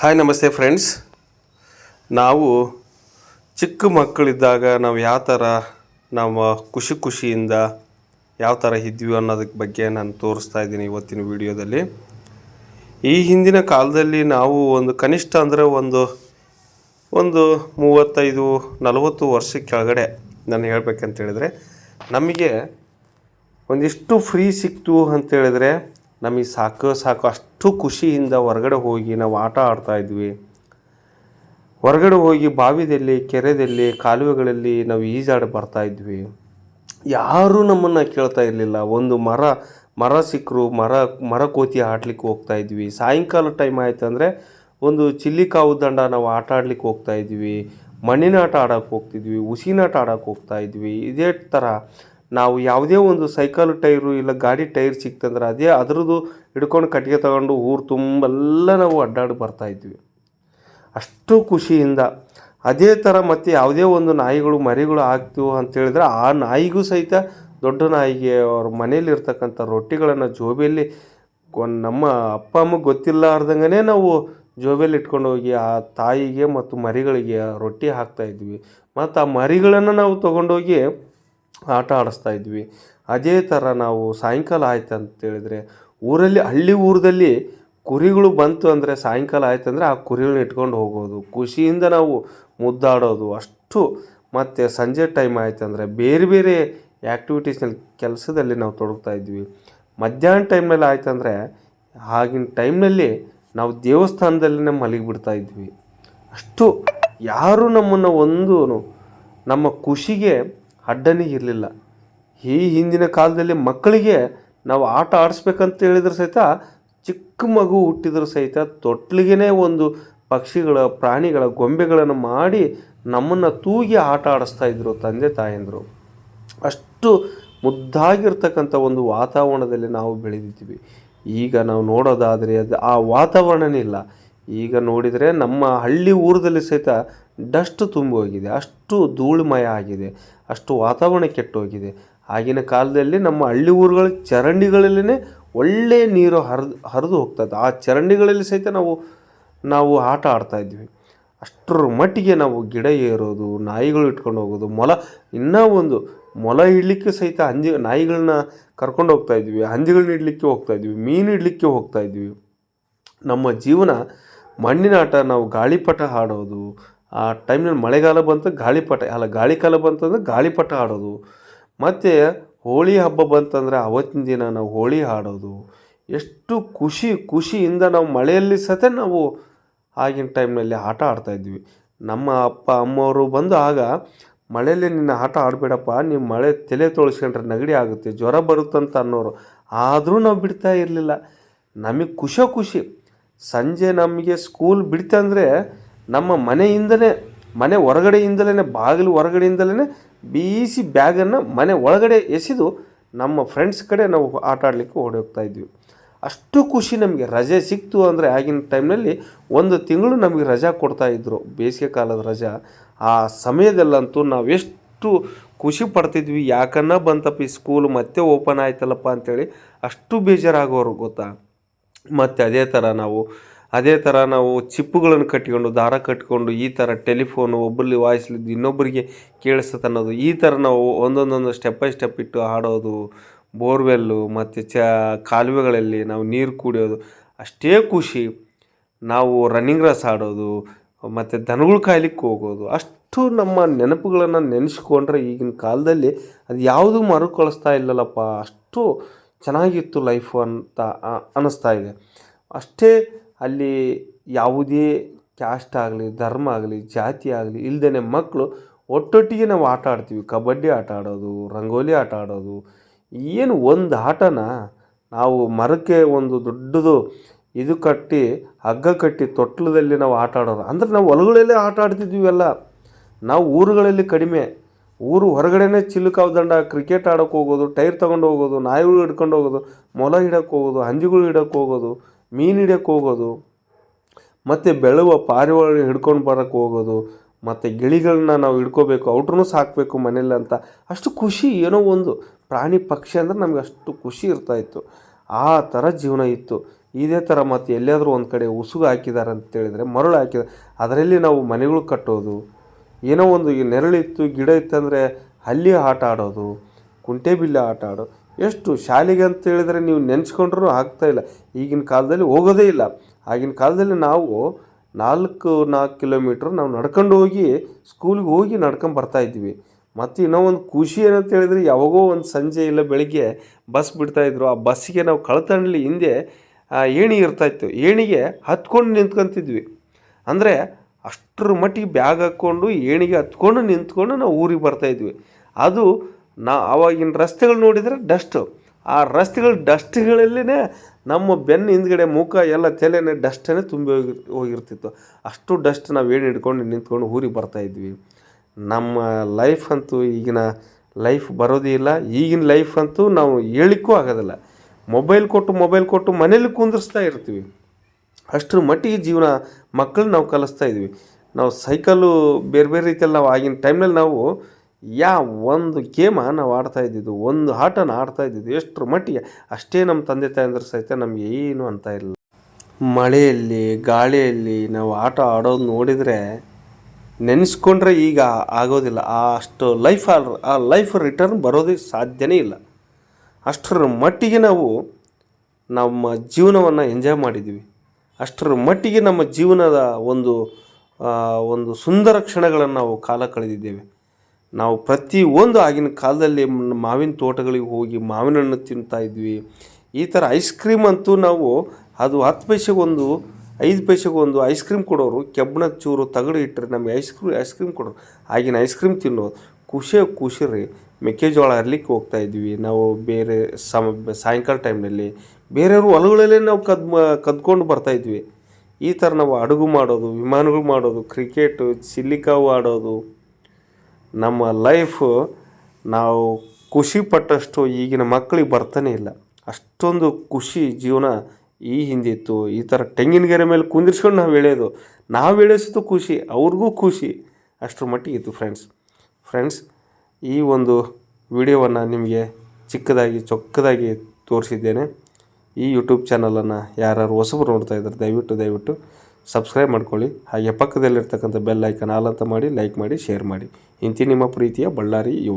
Hi ನಮಸ್ತೆ friends ನಾವು ಚಿಕ್ಕ ಮಕ್ಕಳಿದ್ದಾಗ ನಾವು ಯಾವ ಥರ ನಮ್ಮ ಖುಷಿ ಖುಷಿಯಿಂದ ಯಾವ ಥರ ಇದ್ವಿ ಅನ್ನೋದಕ್ಕೆ ಬಗ್ಗೆ ನಾನು ತೋರಿಸ್ತಾ ಇದ್ದೀನಿ ಇವತ್ತಿನ ವಿಡಿಯೋದಲ್ಲಿ. ಈ ಹಿಂದಿನ ಕಾಲದಲ್ಲಿ ನಾವು ಒಂದು ಕನಿಷ್ಠ ಅಂದರೆ ಒಂದು ಒಂದು ಮೂವತ್ತೈದು, ನಲವತ್ತು ವರ್ಷ ಕೆಳಗಡೆ ನಾನು ಹೇಳ್ಬೇಕಂತ ಹೇಳಿದರೆ ನಮಗೆ ಒಂದಿಷ್ಟು ಫ್ರೀ ಸಿಕ್ತು ಅಂತ ಹೇಳಿದ್ರೆ ನಮಗೆ ಸಾಕು ಸಾಕು, ಅಷ್ಟು ಖುಷಿಯಿಂದ ಹೊರಗಡೆ ಹೋಗಿ ನಾವು ಆಟ ಆಡ್ತಾ ಇದ್ವಿ. ಹೊರಗಡೆ ಹೋಗಿ ಬಾವಿದಲ್ಲಿ ಕೆರೆದಲ್ಲಿ ಕಾಲುವೆಗಳಲ್ಲಿ ನಾವು ಈಜಾಡಿ ಬರ್ತಾ ಇದ್ವಿ. ಯಾರೂ ನಮ್ಮನ್ನು ಕೇಳ್ತಾ ಇರಲಿಲ್ಲ. ಒಂದು ಮರ ಮರ ಸಿಕ್ಕರು ಮರ ಮರ ಕೋತಿ ಆಡ್ಲಿಕ್ಕೆ ಹೋಗ್ತಾ ಇದ್ವಿ. ಸಾಯಂಕಾಲ ಟೈಮ್ ಆಯಿತು ಅಂದರೆ ಒಂದು ಚಿಲ್ಲಿ ಕಾವು ದಂಡ ನಾವು ಆಟ ಆಡ್ಲಿಕ್ಕೆ ಹೋಗ್ತಾ ಇದ್ವಿ. ಮಣ್ಣಿನ ಆಟ ಆಡೋಕೆ ಹೋಗ್ತಿದ್ವಿ ಉಸಿನಾಟ ಆಡೋಕೆ ಹೋಗ್ತಾ ಇದ್ವಿ. ಇದೇ ಥರ ನಾವು ಯಾವುದೇ ಒಂದು ಸೈಕಲ್ ಟೈರು ಇಲ್ಲ ಗಾಡಿ ಟೈರ್ ಸಿಕ್ತಂದ್ರೆ ಅದೇ ಅದ್ರದ್ದು ಹಿಡ್ಕೊಂಡು ಕಟ್ಟಿಗೆ ತಗೊಂಡು ಊರು ತುಂಬೆಲ್ಲ ನಾವು ಅಡ್ಡಾಡಿ ಬರ್ತಾಯಿದ್ವಿ ಅಷ್ಟು ಖುಷಿಯಿಂದ ಅದೇ ಥರ ಮತ್ತು ಯಾವುದೇ ಒಂದು ನಾಯಿಗಳು, ಮರಿಗಳು ಆಗ್ತೀವಿ ಅಂತೇಳಿದ್ರೆ ಆ ನಾಯಿಗೂ ಸಹಿತ ದೊಡ್ಡ ನಾಯಿಗೆ ಅವ್ರ ಮನೇಲಿರ್ತಕ್ಕಂಥ ರೊಟ್ಟಿಗಳನ್ನು ಜೋಬಿಯಲ್ಲಿ ನಮ್ಮ ಅಪ್ಪ ಅಮ್ಮಗೆ ಗೊತ್ತಿಲ್ಲಾರ್ದಂಗೆ ನಾವು ಜೋಬಿಯಲ್ಲಿ ಇಟ್ಕೊಂಡು ಹೋಗಿ ಆ ತಾಯಿಗೆ ಮತ್ತು ಮರಿಗಳಿಗೆ ರೊಟ್ಟಿ ಹಾಕ್ತಾಯಿದ್ವಿ ಮತ್ತು ಆ ಮರಿಗಳನ್ನು ನಾವು ತೊಗೊಂಡೋಗಿ ಆಟ ಆಡಿಸ್ತಾ ಇದ್ವಿ. ಅದೇ ಥರ ನಾವು ಸಾಯಂಕಾಲ ಆಯ್ತು ಅಂತೇಳಿದರೆ ಊರಲ್ಲಿ, ಹಳ್ಳಿ ಊರದಲ್ಲಿ ಕುರಿಗಳು ಬಂತು ಅಂದರೆ ಸಾಯಂಕಾಲ ಆಯ್ತು ಅಂದರೆ ಆ ಕುರಿಗಳನ್ನ ಇಟ್ಕೊಂಡು ಹೋಗೋದು, ಖುಷಿಯಿಂದ ನಾವು ಮುದ್ದಾಡೋದು, ಅಷ್ಟು ಮತ್ತು ಸಂಜೆ ಟೈಮ್ ಆಯ್ತು ಅಂದರೆ ಬೇರೆ ಬೇರೆ ಆ್ಯಕ್ಟಿವಿಟೀಸ್ನಲ್ಲಿ ಕೆಲಸದಲ್ಲಿ ನಾವು ತೊಡಗ್ತಾ ಇದ್ವಿ. ಮಧ್ಯಾಹ್ನ ಟೈಮಲ್ಲಿ ಆಯ್ತು ಅಂದರೆ ಆಗಿನ ಟೈಮ್ನಲ್ಲಿ ನಾವು ದೇವಸ್ಥಾನದಲ್ಲೇ ಮಲಗಿಬಿಡ್ತಾ ಇದ್ವಿ. ಅಷ್ಟು ಯಾರೂ ನಮ್ಮನ್ನು ಒಂದು, ನಮ್ಮ ಖುಷಿಗೆ ಅಡ್ಡನೇ ಇರಲಿಲ್ಲ. ಈ ಹಿಂದಿನ ಕಾಲದಲ್ಲಿ ಮಕ್ಕಳಿಗೆ ನಾವು ಆಟ ಆಡಿಸ್ಬೇಕಂತ ಹೇಳಿದ್ರೆ ಸಹಿತ ಚಿಕ್ಕ ಮಗು ಹುಟ್ಟಿದ್ರು ಸಹಿತ ತೊಟ್ಲಿಗೆ ಒಂದು ಪಕ್ಷಿಗಳ, ಪ್ರಾಣಿಗಳ ಗೊಂಬೆಗಳನ್ನು ಮಾಡಿ ನಮ್ಮನ್ನು ತೂಗಿ ಆಟ ಆಡಿಸ್ತಾ ಇದ್ರು ತಂದೆ ತಾಯಂದರು. ಅಷ್ಟು ಮುದ್ದಾಗಿರ್ತಕ್ಕಂಥ ಒಂದು ವಾತಾವರಣದಲ್ಲಿ ನಾವು ಬೆಳೆದಿದ್ದೀವಿ. ಈಗ ನಾವು ನೋಡೋದಾದರೆ ಅದು ಆ ವಾತಾವರಣನೇ ಇಲ್ಲ. ಈಗ ನೋಡಿದರೆ ನಮ್ಮ ಹಳ್ಳಿ ಊರದಲ್ಲಿ ಸಹಿತ ಡಸ್ಟ್ ತುಂಬಿ ಹೋಗಿದೆ, ಅಷ್ಟು ಧೂಳುಮಯ ಆಗಿದೆ, ಅಷ್ಟು ವಾತಾವರಣ ಕೆಟ್ಟೋಗಿದೆ. ಆಗಿನ ಕಾಲದಲ್ಲಿ ನಮ್ಮ ಹಳ್ಳಿ ಊರುಗಳ ಚರಂಡಿಗಳಲ್ಲೇ ಒಳ್ಳೆಯ ನೀರು ಹರಿದು ಹರಿದು ಹೋಗ್ತದೆ. ಆ ಚರಂಡಿಗಳಲ್ಲಿ ಸಹಿತ ನಾವು ನಾವು ಆಟ ಆಡ್ತಾ ಇದ್ವಿ. ಅಷ್ಟರ ಮಟ್ಟಿಗೆ ನಾವು ಗಿಡ ಏರೋದು, ನಾಯಿಗಳು ಇಟ್ಕೊಂಡು ಹೋಗೋದು, ಮೊಲ, ಇನ್ನೂ ಒಂದು ಮೊಲ ಇಡಲಿಕ್ಕೆ ಸಹಿತ ಹಂಜಿ, ನಾಯಿಗಳನ್ನ ಕರ್ಕೊಂಡು ಹೋಗ್ತಾ ಇದ್ವಿ. ಹಂದಿಗಳನ್ನ ಇಡ್ಲಿಕ್ಕೆ ಹೋಗ್ತಾ ಇದ್ವಿ, ಮೀನು ಇಡಲಿಕ್ಕೆ ಹೋಗ್ತಾ ಇದ್ವಿ. ನಮ್ಮ ಜೀವನ ಮಣ್ಣಿನ ಆಟ, ನಾವು ಗಾಳಿಪಟ ಆಡೋದು ಆ ಟೈಮ್ನಲ್ಲಿ ಮಳೆಗಾಲ ಬಂತು ಗಾಳಿಪಟ ಅಲ್ಲ ಗಾಳಿಕಾಲ ಬಂತಂದ್ರೆ ಗಾಳಿಪಟ ಆಡೋದು ಮತ್ತು ಹೋಳಿ ಹಬ್ಬ ಬಂತಂದರೆ ಅವತ್ತಿನ ದಿನ ನಾವು ಹೋಳಿ ಆಡೋದು ಎಷ್ಟು ಖುಷಿ, ಖುಷಿಯಿಂದ ನಾವು ಮಳೆಯಲ್ಲಿ ಸತ ನಾವು ಆಗಿನ ಟೈಮ್ನಲ್ಲಿ ಆಟ ಆಡ್ತಾಯಿದ್ವಿ ನಮ್ಮ ಅಪ್ಪ, ಅಮ್ಮವರು ಬಂದು ಆಗ, ಮಳೆಯಲ್ಲಿ ನಿನ್ನ ಆಟ ಆಡಬೇಡಪ್ಪ, ನೀವು ಮಳೆ ತಲೆ ತೊಳಸ್ಕೊಂಡ್ರೆ ನೆಗಡಿ ಆಗುತ್ತೆ, ಜ್ವರ ಬರುತ್ತಂತ ಅನ್ನೋರು. ಆದರೂ ನಾವು ಬಿಡ್ತಾ ಇರಲಿಲ್ಲ. ನಮಗೆ ಖುಷೋ, ಖುಷಿ. ಸಂಜೆ ನಮಗೆ ಸ್ಕೂಲ್ ಬಿಡ್ತಂದರೆ ನಮ್ಮ ಮನೆಯಿಂದಲೇ, ಮನೆ ಹೊರಗಡೆಯಿಂದಲೇ ಬಾಗಿಲು ಹೊರಗಡೆಯಿಂದಲೇ ಬೀಸಿ ಬ್ಯಾಗನ್ನು ಮನೆ ಒಳಗಡೆ ಎಸೆದು ನಮ್ಮ ಫ್ರೆಂಡ್ಸ್ ಕಡೆ ನಾವು ಆಟ ಆಡಲಿಕ್ಕೆ ಓಡಿ ಹೋಗ್ತಾ ಇದ್ವಿ. ಅಷ್ಟು ಖುಷಿ ನಮಗೆ. ರಜೆ ಸಿಕ್ತು ಅಂದರೆ ಆಗಿನ ಟೈಮ್ನಲ್ಲಿ ಒಂದು ತಿಂಗಳು ನಮಗೆ ರಜಾ ಕೊಡ್ತಾಯಿದ್ರು ಬೇಸಿಗೆ ಕಾಲದ ರಜಾ. ಆ ಸಮಯದಲ್ಲಂತೂ ನಾವು ಎಷ್ಟು ಖುಷಿ ಪಡ್ತಿದ್ವಿ. ಯಾಕನ್ನ ಬಂತಪ್ಪ, ಈ ಸ್ಕೂಲ್ ಮತ್ತೆ ಓಪನ್ ಆಯ್ತಲ್ಲಪ್ಪ ಅಂಥೇಳಿ ಅಷ್ಟು ಬೇಜಾರಾಗೋರು ಗೊತ್ತಾ? ಮತ್ತು ಅದೇ ಥರ ನಾವು ಅದೇ ಥರ ನಾವು ಚಿಪ್ಪುಗಳನ್ನು ಕಟ್ಟಿಕೊಂಡು, ದಾರ ಕಟ್ಟಿಕೊಂಡು, ಈ ಥರ ಟೆಲಿಫೋನು ಒಬ್ಬರಲ್ಲಿ ವಾಯಿಸ್ಲಿದ್ದು ಇನ್ನೊಬ್ಬರಿಗೆ ಕೇಳಿಸ್ತದೆ ಅನ್ನೋದು. ಈ ಥರ ನಾವು ಒಂದೊಂದೊಂದು ಸ್ಟೆಪ್ ಬೈ ಸ್ಟೆಪ್ ಇಟ್ಟು ಆಡೋದು ಬೋರ್ವೆಲ್ಲು ಮತ್ತು ಚ, ಕಾಲುವೆಗಳಲ್ಲಿ ನಾವು ನೀರು ಕುಡಿಯೋದು, ಅಷ್ಟೇ ಖುಷಿ. ನಾವು ರನ್ನಿಂಗ್ ರೇಸ್ ಆಡೋದು, ಮತ್ತು ದನಗಳು ಕಾಯ್ಲಿಕ್ಕೆ ಹೋಗೋದು, ಅಷ್ಟು ನಮ್ಮ ನೆನಪುಗಳನ್ನು ನೆನೆಸ್ಕೊಂಡ್ರೆ ಈಗಿನ ಕಾಲದಲ್ಲಿ ಅದು ಯಾವುದೂ ಮರುಕಳಿಸ್ತಾ ಇಲ್ಲಲ್ಲಪ್ಪ, ಅಷ್ಟು ಚೆನ್ನಾಗಿತ್ತು ಲೈಫು ಅಂತ ಅನ್ನಿಸ್ತಾ ಇದೆ. ಅಷ್ಟೇ ಅಲ್ಲಿ ಯಾವುದೇ ಕ್ಯಾಸ್ಟ್ ಆಗಲಿ, ಧರ್ಮ ಆಗಲಿ, ಜಾತಿ ಆಗಲಿ ಇಲ್ದೇ ಮಕ್ಕಳು ಒಟ್ಟೊಟ್ಟಿಗೆ ನಾವು ಆಟ ಆಡ್ತೀವಿ. ಕಬಡ್ಡಿ ಆಟ ಆಡೋದು, ರಂಗೋಲಿ ಆಟ ಆಡೋದು. ಏನು ಒಂದು ಆಟನ ನಾವು ಮರಕ್ಕೆ ಒಂದು ದೊಡ್ಡದು ಇದು ಕಟ್ಟಿ, ಹಗ್ಗ ಕಟ್ಟಿ ತೊಟ್ಲದಲ್ಲಿ ನಾವು ಆಟ ಆಡೋರು ಅಂದರೆ ನಾವು ಹೊಲಗಳಲ್ಲೇ ಆಟ ಆಡ್ತಿದ್ವಿ ಎಲ್ಲ ನಾವು ಊರುಗಳಲ್ಲಿ ಕಡಿಮೆ. ಊರು ಹೊರಗಡೆನೇ ಚಿಲುಕಾವ್ ದಂಡ ಕ್ರಿಕೆಟ್ ಆಡೋಕೆ ಹೋಗೋದು, ಟೈರ್ ತೊಗೊಂಡು ಹೋಗೋದು, ನಾಯಿಗಳು ಹಿಡ್ಕೊಂಡು ಹೋಗೋದು, ಮೊಲ ಹಿಡಕ್ಕೆ ಹೋಗೋದು, ಹಂದಿಗಳು ಹಿಡಕ್ಕೆ ಹೋಗೋದು. ಮೀನು ಹಿಡಿಯಕ್ಕೆ ಹೋಗೋದು, ಮತ್ತು ಬೆಳೆಯುವ ಪಾರಿವಾಳ ಹಿಡ್ಕೊಂಡು ಬರೋಕ್ಕೆ ಹೋಗೋದು, ಮತ್ತು ಗಿಳಿಗಳನ್ನ ನಾವು ಹಿಡ್ಕೋಬೇಕು ಔಟ್ರೂ ಸಾಕಬೇಕು ಮನೇಲಿ ಅಂತ ಅಷ್ಟು ಖುಷಿ ಏನೋ ಒಂದು ಪ್ರಾಣಿ ಪಕ್ಷಿ ಅಂದರೆ ನಮಗೆ ಅಷ್ಟು ಖುಷಿ ಇರ್ತಾಯಿತ್ತು ಆ ಥರ ಜೀವನ ಇತ್ತು. ಇದೇ ಥರ ಮತ್ತು ಎಲ್ಲಿಯಾದರೂ ಒಂದು ಕಡೆ ಉಸುಗು ಹಾಕಿದ್ದಾರೆ ಅಂತ ಹೇಳಿದರೆ, ಮರಳು ಹಾಕಿದ ಅದರಲ್ಲಿ ನಾವು ಮನೆಗಳು ಕಟ್ಟೋದು, ಏನೋ ಒಂದು ನೆರಳಿತ್ತು, ಗಿಡ ಇತ್ತಂದರೆ ಅಲ್ಲಿ ಆಟ ಆಡೋದು, ಕುಂಟೆಬಿಲ್ಲೆ ಆಟ ಆಡೋದು ಎಷ್ಟು ಶಾಲೆಗೆ ಅಂತ ಹೇಳಿದರೆ ನೀವು ನೆನೆಸ್ಕೊಂಡ್ರೂ ಇಲ್ಲ. ಈಗಿನ ಕಾಲದಲ್ಲಿ ಹೋಗೋದೇ ಇಲ್ಲ. ಆಗಿನ ಕಾಲದಲ್ಲಿ ನಾವು ನಾಲ್ಕು ನಾಲ್ಕು ಕಿಲೋಮೀಟ್ರ್ ನಾವು ನಡ್ಕೊಂಡು ಹೋಗಿ ಸ್ಕೂಲ್ಗೆ ಹೋಗಿ ನಡ್ಕೊಂಡು ಬರ್ತಾ ಇದ್ವಿ. ಮತ್ತು ಇನ್ನೂ ಒಂದು ಖುಷಿ ಏನಂತ ಹೇಳಿದರೆ ಯಾವಾಗೋ ಒಂದು ಸಂಜೆ ಇಲ್ಲ ಬೆಳಿಗ್ಗೆ ಬಸ್ ಬಿಡ್ತಾಯಿದ್ರು ಆ ಬಸ್ಸಿಗೆ ನಾವು ಕಳ್ತಂಡ್ಲಿ ಹಿಂದೆ ಏಣಿ ಇರ್ತಾಯಿತ್ತು. ಏಣಿಗೆ ಹತ್ಕೊಂಡು ನಿಂತ್ಕೊತಿದ್ವಿ. ಅಂದರೆ ಅಷ್ಟರ ಮಟ್ಟಿಗೆ ಬ್ಯಾಗ್ ಹಾಕ್ಕೊಂಡು ಏಣಿಗೆ ಹತ್ಕೊಂಡು ನಿಂತ್ಕೊಂಡು ನಾವು ಊರಿಗೆ ಬರ್ತಾಯಿದ್ವಿ ಅದು ನಾ ಆವಾಗಿನ ರಸ್ತೆಗಳು ನೋಡಿದರೆ ಡಸ್ಟು ಆ ರಸ್ತೆಗಳ ಡಸ್ಟ್ಗಳಲ್ಲೇ ನಮ್ಮ ಬೆನ್ನು ಹಿಂದ್ಗಡೆ ಮುಖ ಎಲ್ಲ ತಲೆನೇ ಡಸ್ಟನ್ನೇ ತುಂಬಿ ಹೋಗಿ, ಹೋಗಿರ್ತಿತ್ತು. ಅಷ್ಟು ಡಸ್ಟ್ ನಾವು ಏನು ಹಿಡ್ಕೊಂಡು ನಿಂತ್ಕೊಂಡು ಊರಿಗೆ ಬರ್ತಾಯಿದ್ವಿ ನಮ್ಮ ಲೈಫ್ ಅಂತೂ ಈಗಿನ ಲೈಫ್ ಬರೋದೇ ಇಲ್ಲ. ಈಗಿನ ಲೈಫ್ ಅಂತೂ ನಾವು ಹೇಳಿಕ್ಕೂ ಆಗೋದಿಲ್ಲ. ಮೊಬೈಲ್ ಕೊಟ್ಟು ಮೊಬೈಲ್ ಕೊಟ್ಟು ಮನೇಲಿ ಕುಂದಿರಿಸ್ತಾ ಇರ್ತೀವಿ. ಅಷ್ಟರ ಮಟ್ಟಿಗೆ ಜೀವನ ಮಕ್ಕಳನ್ನ ನಾವು ಕಲಿಸ್ತಾ ಇದ್ವಿ. ನಾವು ಸೈಕಲ್ಲು ಬೇರೆ ಬೇರೆ ರೀತಿಯಲ್ಲಿ ನಾವು ಆಗಿನ ಟೈಮ್ನಲ್ಲಿ ನಾವು ಯಾ ಒಂದು ಗೇಮ ನಾವು ಆಡ್ತಾ ಇದ್ದಿದ್ದು, ಒಂದು ಆಟನ ಆಡ್ತಾ ಇದ್ದಿದ್ದು, ಎಷ್ಟರ ಮಟ್ಟಿಗೆ? ಅಷ್ಟೇ ನಮ್ಮ ತಂದೆ ತಾಯಂದ್ರ ಸಹಿತ ನಮ್ಗೆ ಏನು ಅಂತ ಇಲ್ಲ. ಮಳೆಯಲ್ಲಿ, ಗಾಳಿಯಲ್ಲಿ ನಾವು ಆಟ ಆಡೋದು ನೋಡಿದರೆ ನೆನೆಸ್ಕೊಂಡ್ರೆ ಈಗ ಆಗೋದಿಲ್ಲ. ಆ ಅಷ್ಟು ಲೈಫ್ ಆ ಲೈಫ್ ರಿಟರ್ನ್ ಬರೋದೇ ಸಾಧ್ಯನೇ ಇಲ್ಲ. ಅಷ್ಟರ ಮಟ್ಟಿಗೆ ನಾವು ನಮ್ಮ ಜೀವನವನ್ನು ಎಂಜಾಯ್ ಮಾಡಿದ್ದೀವಿ. ಅಷ್ಟರ ಮಟ್ಟಿಗೆ ನಮ್ಮ ಜೀವನದ ಒಂದು ಒಂದು ಸುಂದರ ಕ್ಷಣಗಳನ್ನು ನಾವು ಕಾಲ ಕಳೆದಿದ್ದೇವೆ. ನಾವು ಪ್ರತಿ ಒಂದು ಆಗಿನ ಕಾಲದಲ್ಲಿ ಮಾವಿನ ತೋಟಗಳಿಗೆ ಹೋಗಿ ಮಾವಿನ ಹಣ್ಣು ತಿಂತಾ ಇದ್ವಿ. ಈ ಥರ ಐಸ್ ಕ್ರೀಮ್ ಅಂತೂ ನಾವು ಅದು ಹತ್ತು ಪೈಸೆಗೊಂದು, ಐದು ಪೈಸೆಗೊಂದು ಐಸ್ ಕ್ರೀಮ್ ಕೊಡೋರು ಕೆಬ್ಬಣದ ಚೂರು ತಗಡು ಇಟ್ಟರೆ ನಮಗೆ ಐಸ್ ಕ್ರೀಮ್ ಐಸ್ ಕ್ರೀಮ್ ಕೊಡೋರು. ಆಗಿನ ಐಸ್ ಕ್ರೀಮ್ ತಿನ್ನೋದು ಖುಷಿ ಖುಷಿ ರೀ. ಮೆಕ್ಕೆಜೋಳ ಹರ್ಲಿಕ್ಕೆ ಹೋಗ್ತಾ ಇದ್ವಿ. ನಾವು ಬೇರೆ ಸಮ, ಸಾಯಂಕಾಲ ಟೈಮ್ನಲ್ಲಿ ಬೇರೆಯವರು ಹೊಲಗಳಲ್ಲೇ ನಾವು ಕದ್ ಕದ್ಕೊಂಡು ಬರ್ತಾ ಇದ್ವಿ. ಈ ಥರ ನಾವು ಅಡುಗು ಮಾಡೋದು, ವಿಮಾನಗಳು ಮಾಡೋದು, ಕ್ರಿಕೆಟು ಚಿಲ್ಲಿಕಾವು ಆಡೋದು. ನಮ್ಮ ಲೈಫು ನಾವು ಖುಷಿ ಪಟ್ಟಷ್ಟು ಈಗಿನ ಮಕ್ಕಳಿಗೆ ಬರ್ತಾನೆ ಇಲ್ಲ. ಅಷ್ಟೊಂದು ಖುಷಿ ಜೀವನ ಈ ಹಿಂದಿತ್ತು ಈ ಥರ ತೆಂಗಿನಗೆರೆ ಮೇಲೆ ಕುಂದಿರ್ಸ್ಕೊಂಡು ನಾವು ಎಳೆಯೋದು, ನಾವು ಎಳೆಸೋದು ಖುಷಿ, ಅವ್ರಿಗೂ ಖುಷಿ, ಅಷ್ಟರ ಮಟ್ಟಿಗೆ ಇತ್ತು ಫ್ರೆಂಡ್ಸ್ ಫ್ರೆಂಡ್ಸ್ ಈ ಒಂದು ವಿಡಿಯೋವನ್ನು ನಿಮಗೆ ಚಿಕ್ಕದಾಗಿ ಚೊಕ್ಕದಾಗಿ ತೋರಿಸಿದ್ದೇನೆ. ಈ ಯೂಟ್ಯೂಬ್ ಚಾನಲನ್ನು ಯಾರು ಹೊಸಬರು ನೋಡ್ತಾ ಇದ್ದಾರೆ ದಯವಿಟ್ಟು ದಯವಿಟ್ಟು ಸಬ್ಸ್ಕ್ರೈಬ್ ಮಾಡ್ಕೊಳ್ಳಿ. ಹಾಗೆ ಪಕ್ಕದಲ್ಲಿರ್ತಕ್ಕಂಥ ಬೆಲ್ ಐಕನ್ ಆಲ್ ಅಂತ ಮಾಡಿ, ಲೈಕ್ ಮಾಡಿ, ಶೇರ್ ಮಾಡಿ. ಇಂತಿ ನಿಮ್ಮ ಪ್ರೀತಿಯ ಬಳ್ಳಾರಿ ಯು